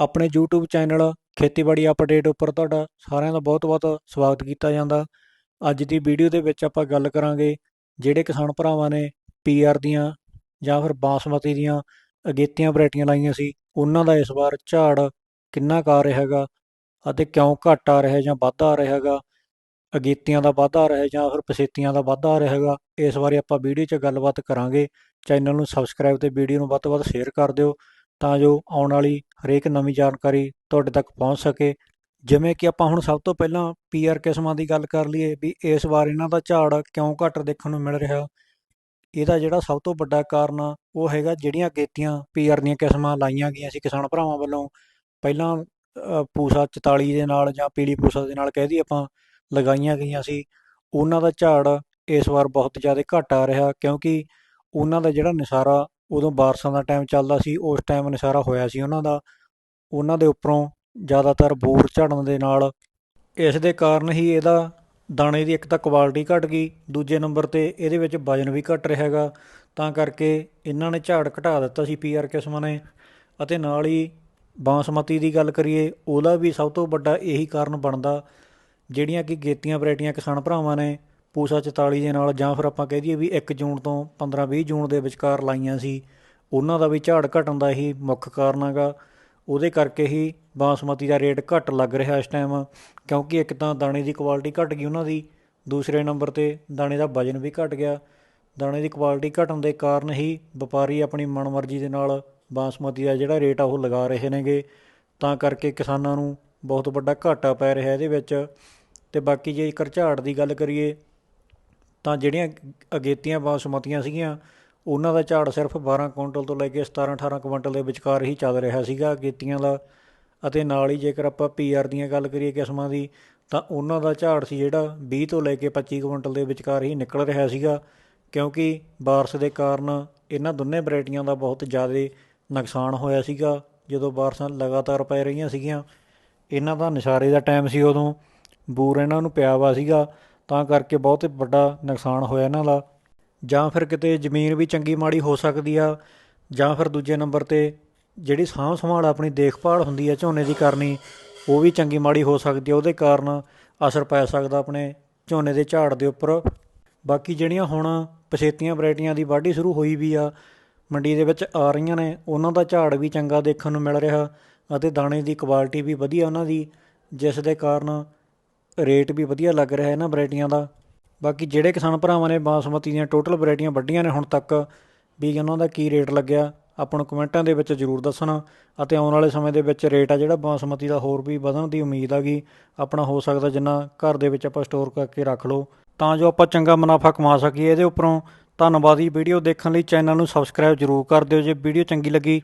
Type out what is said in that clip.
ਆਪਣੇ YouTube channel ਖੇਤੀਬਾੜੀ update ਉੱਪਰ ਤੁਹਾਡਾ ਸਾਰਿਆਂ ਦਾ ਬਹੁਤ-ਬਹੁਤ ਸਵਾਗਤ ਕੀਤਾ ਜਾਂਦਾ। ਅੱਜ ਦੀ ਵੀਡੀਓ ਦੇ ਵਿੱਚ ਆਪਾਂ ਗੱਲ ਕਰਾਂਗੇ ਜਿਹੜੇ ਕਿਸਾਨ ਭਰਾਵਾਂ ਨੇ ਪੀਆਰ ਦੀਆਂ ਜਾਂ ਫਿਰ ਬਾਸਮਤੀ ਦੀਆਂ ਅਗੇਤੀਆਂ ਵੈਰਾਈਟੀਆਂ ਲਾਈਆਂ ਸੀ, ਉਹਨਾਂ ਦਾ ਇਸ ਵਾਰ ਝਾੜ ਕਿੰਨਾ ਕੁ ਆ ਰਿਹਾ ਹੈਗਾ ਅਤੇ ਕਿਉਂ ਘੱਟ ਆ ਰਿਹਾ ਜਾਂ ਵੱਧ ਆ ਰਿਹਾ ਹੈਗਾ, ਅਗੇਤੀਆਂ ਦਾ ਵਾਧਾ ਆ ਰਿਹਾ ਜਾਂ ਫਿਰ ਪਸੇਤੀਆਂ ਦਾ ਵਾਧਾ ਆ ਰਿਹਾ ਹੈਗਾ, ਇਸ ਬਾਰੇ ਆਪਾਂ ਵੀਡੀਓ 'ਚ ਗੱਲਬਾਤ ਕਰਾਂਗੇ। ਚੈਨਲ ਨੂੰ ਸਬਸਕ੍ਰਾਈਬ ਤੇ ਵੀਡੀਓ ਨੂੰ ਵੱਧ ਤੋਂ ਵੱਧ ਸ਼ੇਅਰ ਕਰ ਦਿਓ। ਤਾਂ ਜੋ ਆਉਣ ਵਾਲੀ ਹਰੇਕ ਨਵੀਂ ਜਾਣਕਾਰੀ ਤੁਹਾਡੇ ਤੱਕ ਪਹੁੰਚ ਸਕੇ। ਜਿਵੇਂ ਕਿ ਆਪਾਂ ਹੁਣ ਸਭ ਤੋਂ ਪਹਿਲਾਂ ਪੀਆਰ ਕਿਸਮਾਂ ਦੀ ਗੱਲ ਕਰ ਲਈਏ ਵੀ ਇਸ ਵਾਰ ਇਹਨਾਂ ਦਾ ਝਾੜ ਕਿਉਂ ਘੱਟ ਦੇਖਣ ਨੂੰ ਮਿਲ ਰਿਹਾ। ਇਹਦਾ ਜਿਹੜਾ ਸਭ ਤੋਂ ਵੱਡਾ ਕਾਰਨ ਆ ਉਹ ਹੈਗਾ ਜਿਹੜੀਆਂ ਅਗੇਤੀਆਂ ਪੀਆਰ ਦੀਆਂ ਕਿਸਮਾਂ ਲਾਈਆਂ ਗਈਆਂ ਸੀ ਕਿਸਾਨ ਭਰਾਵਾਂ ਵੱਲੋਂ। ਪਹਿਲਾਂ ਪੂਸਾ 44 ਦੇ ਨਾਲ ਜਾਂ ਪੀਲੀ ਪੂਸਾ ਦੇ ਨਾਲ ਕਹਿ ਦਈਏ ਆਪਾਂ ਲਗਾਈਆਂ ਗਈਆਂ ਸੀ। ਉਹਨਾਂ ਦਾ ਝਾੜ ਇਸ ਵਾਰ ਬਹੁਤ ਜ਼ਿਆਦਾ ਘੱਟ ਆ ਰਿਹਾ ਕਿਉਂਕਿ ਉਹਨਾਂ ਦਾ ਜਿਹੜਾ ਨਿਸਾਰਾ ਉਦੋਂ ਬਾਰਸ਼ਾਂ ਦਾ ਟਾਈਮ ਚੱਲਦਾ ਸੀ, ਉਸ ਟਾਈਮ ਨਸ਼ਾਰਾ ਹੋਇਆ ਸੀ ਉਹਨਾਂ ਦਾ। ਉਹਨਾਂ ਦੇ ਉੱਪਰੋਂ ਜ਼ਿਆਦਾਤਰ ਬੂਰ ਝੜਨ ਦੇ ਨਾਲ ਇਸ ਦੇ ਕਾਰਨ ਹੀ ਇਹਦਾ ਦਾਣੇ ਦੀ ਇੱਕ ਤਾਂ ਕੁਆਲਿਟੀ ਘਟ ਗਈ, ਦੂਜੇ ਨੰਬਰ ਤੇ ਇਹਦੇ ਵਿੱਚ ਵਜਨ ਵੀ ਘਟ ਰਿਹਾ ਹੈਗਾ। ਤਾਂ ਕਰਕੇ ਇਹਨਾਂ ਨੇ ਝਾੜ ਘਟਾ ਦਿੱਤਾ ਸੀ ਪੀਆਰ ਕਿਸਮਾਂ ਨੇ ਅਤੇ ਨਾਲ ਹੀ ਬਾਸਮਤੀ ਦੀ ਗੱਲ ਕਰੀਏ, ਉਹਦਾ ਵੀ ਸਭ ਤੋਂ ਵੱਡਾ ਇਹੀ ਕਾਰਨ ਬਣਦਾ, ਜਿਹੜੀਆਂ ਕਿ ਗੇਤੀਆਂ ਵੈਰਾਈਟੀਆਂ ਕਿਸਾਨ ਭਰਾਵਾਂ ਨੇ ਪੂਸਾ 44 ਦੇ ਨਾਲ ਜਾਂ ਫਿਰ ਆਪਾਂ ਕਹਿ ਦਈਏ ਵੀ 1 ਜੂਨ ਤੋਂ 15-20 ਜੂਨ ਦੇ ਵਿਚਕਾਰ ਲਾਈਆਂ ਸੀ, ਉਹਨਾਂ ਦਾ ਵੀ ਝਾੜ ਘਟਣ ਦਾ ਹੀ ਮੁੱਖ ਕਾਰਨ ਹੈਗਾ। ਉਹਦੇ ਕਰਕੇ ਹੀ ਬਾਸਮਤੀ ਦਾ ਰੇਟ ਘੱਟ ਲੱਗ ਰਿਹਾ ਇਸ ਟਾਈਮ ਕਿਉਂਕਿ ਇੱਕ ਤਾਂ ਦਾਣੇ ਦੀ ਕੁਆਲਿਟੀ ਘਟ ਗਈ ਉਹਨਾਂ ਦੀ, ਦੂਸਰੇ ਨੰਬਰ ਤੇ ਦਾਣੇ ਦਾ ਵਜਨ ਵੀ ਘਟ ਗਿਆ। ਦਾਣੇ ਦੀ ਕੁਆਲਿਟੀ ਘਟਣ ਦੇ ਕਾਰਨ ਹੀ ਵਪਾਰੀ ਆਪਣੀ ਮਨਮਰਜ਼ੀ ਦੇ ਨਾਲ ਬਾਸਮਤੀ ਦਾ ਜਿਹੜਾ ਰੇਟ ਆ ਉਹ ਲਗਾ ਰਹੇ ਨੇਗੇ। ਤਾਂ ਕਰਕੇ ਕਿਸਾਨਾਂ ਨੂੰ ਬਹੁਤ ਵੱਡਾ ਘਾਟਾ ਪੈ ਰਿਹਾ ਇਹਦੇ ਵਿੱਚ। ਤੇ ਬਾਕੀ ਜੇਕਰ ਝਾੜ ਦੀ ਗੱਲ ਕਰੀਏ ਤਾਂ ਜਿਹੜੀਆਂ ਅਗੇਤੀਆਂ ਬਾਸਮਤੀਆਂ ਸੀਗੀਆਂ, ਉਹਨਾਂ ਦਾ ਝਾੜ ਸਿਰਫ 12 ਕੁਇੰਟਲ ਤੋਂ ਲੈ ਕੇ 17 18 ਕੁਇੰਟਲ ਦੇ ਵਿਚਕਾਰ ਹੀ ਚੱਲ ਰਿਹਾ ਸੀਗਾ ਅਗੇਤੀਆਂ ਦਾ। ਅਤੇ ਨਾਲ ਹੀ ਜੇਕਰ ਆਪਾਂ ਪੀਆਰ ਦੀਆਂ ਗੱਲ ਕਰੀਏ ਕਿਸਮਾਂ ਦੀ, ਤਾਂ ਉਹਨਾਂ ਦਾ ਝਾੜ ਸੀ ਜਿਹੜਾ 20 ਤੋਂ ਲੈ ਕੇ 25 ਕੁਇੰਟਲ ਦੇ ਵਿਚਕਾਰ ਹੀ ਨਿਕਲ ਰਿਹਾ ਸੀਗਾ, ਕਿਉਂਕਿ ਬਾਰਿਸ਼ ਦੇ ਕਾਰਨ ਇਹਨਾਂ ਦੋਨੇ ਵੈਰਾਈਟੀਆਂ ਦਾ ਬਹੁਤ ਜ਼ਿਆਦਾ ਨੁਕਸਾਨ ਹੋਇਆ ਸੀਗਾ, ਜਦੋਂ ਬਾਰਿਸ਼ਾਂ ਲਗਾਤਾਰ ਪੈ ਰਹੀਆਂ ਸੀਗੀਆਂ। ਇਹਨਾਂ ਦਾ ਨਿਸ਼ਾਰੇ ਦਾ ਟਾਈਮ ਸੀ ਉਦੋਂ, ਬੂਰ ਇਹਨਾਂ ਨੂੰ ਪਿਆ ਵਾ ਸੀਗਾ। ਤਾਂ ਕਰਕੇ ਬਹੁਤ ਵੱਡਾ ਨੁਕਸਾਨ ਹੋਇਆ ਇਹਨਾਂ ਦਾ। ਜਾਂ ਫਿਰ ਕਿਤੇ ਜ਼ਮੀਨ ਵੀ ਚੰਗੀ ਮਾੜੀ ਹੋ ਸਕਦੀ ਆ, ਜਾਂ ਫਿਰ ਦੂਜੇ ਨੰਬਰ ਤੇ ਜਿਹੜੀ ਸਾਂਭ ਸੰਭਾਲ ਆਪਣੀ ਦੇਖਭਾਲ ਹੁੰਦੀ ਆ ਝੋਨੇ ਦੀ ਕਰਨੀ, ਉਹ ਵੀ ਚੰਗੀ ਮਾੜੀ ਹੋ ਸਕਦੀ ਹੈ ਉਹਦੇ ਕਾਰਨ ਅਸਰ ਪੈ ਸਕਦਾ ਆਪਣੇ ਝੋਨੇ ਦੇ ਝਾੜ ਦੇ ਉੱਪਰ। ਬਾਕੀ ਜਿਹੜੀਆਂ ਹੁਣ ਪਛੇਤੀਆਂ ਵੈਰਾਈਟੀਆਂ ਦੀ ਵਾਢੀ ਸ਼ੁਰੂ ਹੋਈ ਵੀ ਆ, ਮੰਡੀ ਦੇ ਵਿੱਚ ਆ ਰਹੀਆਂ ਨੇ, ਉਹਨਾਂ ਦਾ ਝਾੜ ਵੀ ਚੰਗਾ ਦੇਖਣ ਨੂੰ ਮਿਲ ਰਿਹਾ, ਅਤੇ ਦਾਣੇ ਦੀ ਕੁਆਲਿਟੀ ਵੀ ਵਧੀਆ ਉਹਨਾਂ ਦੀ, ਜਿਸ ਦੇ ਕਾਰਨ ਰੇਟ ਵੀ ਵਧੀਆ ਲੱਗ ਰਿਹਾ ਇਹਨਾਂ ਵੈਰਾਈਟੀਆਂ ਦਾ। ਬਾਕੀ ਜਿਹੜੇ ਕਿਸਾਨ ਭਰਾਵਾਂ ਨੇ ਬਾਸਮਤੀ ਦੀਆਂ ਟੋਟਲ ਵੈਰਾਈਟੀਆਂ ਵੱਢੀਆਂ ਨੇ ਹੁਣ ਤੱਕ, ਵੀ ਉਹਨਾਂ ਦਾ ਕੀ ਰੇਟ ਲੱਗਿਆ, ਆਪਾਂ ਨੂੰ ਕਮੈਂਟਾਂ ਦੇ ਵਿੱਚ ਜ਼ਰੂਰ ਦੱਸਣਾ। ਅਤੇ ਆਉਣ ਵਾਲੇ ਸਮੇਂ ਦੇ ਵਿੱਚ ਰੇਟ ਆ ਜਿਹੜਾ ਬਾਸਮਤੀ ਦਾ ਹੋਰ ਵੀ ਵਧਣ ਦੀ ਉਮੀਦ ਆ ਗਈ। ਆਪਣਾ ਹੋ ਸਕਦਾ ਜਿੰਨਾ ਘਰ ਦੇ ਵਿੱਚ ਆਪਾਂ ਸਟੋਰ ਕਰਕੇ ਰੱਖ ਲਓ। ਤਾਂ ਜੋ ਆਪਾਂ ਚੰਗਾ ਮੁਨਾਫਾ ਕਮਾ ਸਕੀਏ ਇਹਦੇ ਉੱਪਰੋਂ। ਧੰਨਵਾਦ ਜੀ, ਵੀਡੀਓ ਦੇਖਣ ਲਈ ਚੈਨਲ ਨੂੰ ਸਬਸਕ੍ਰਾਈਬ ਜ਼ਰੂਰ ਕਰ ਦਿਓ ਜੇ ਵੀਡੀਓ ਚੰਗੀ ਲੱਗੀ।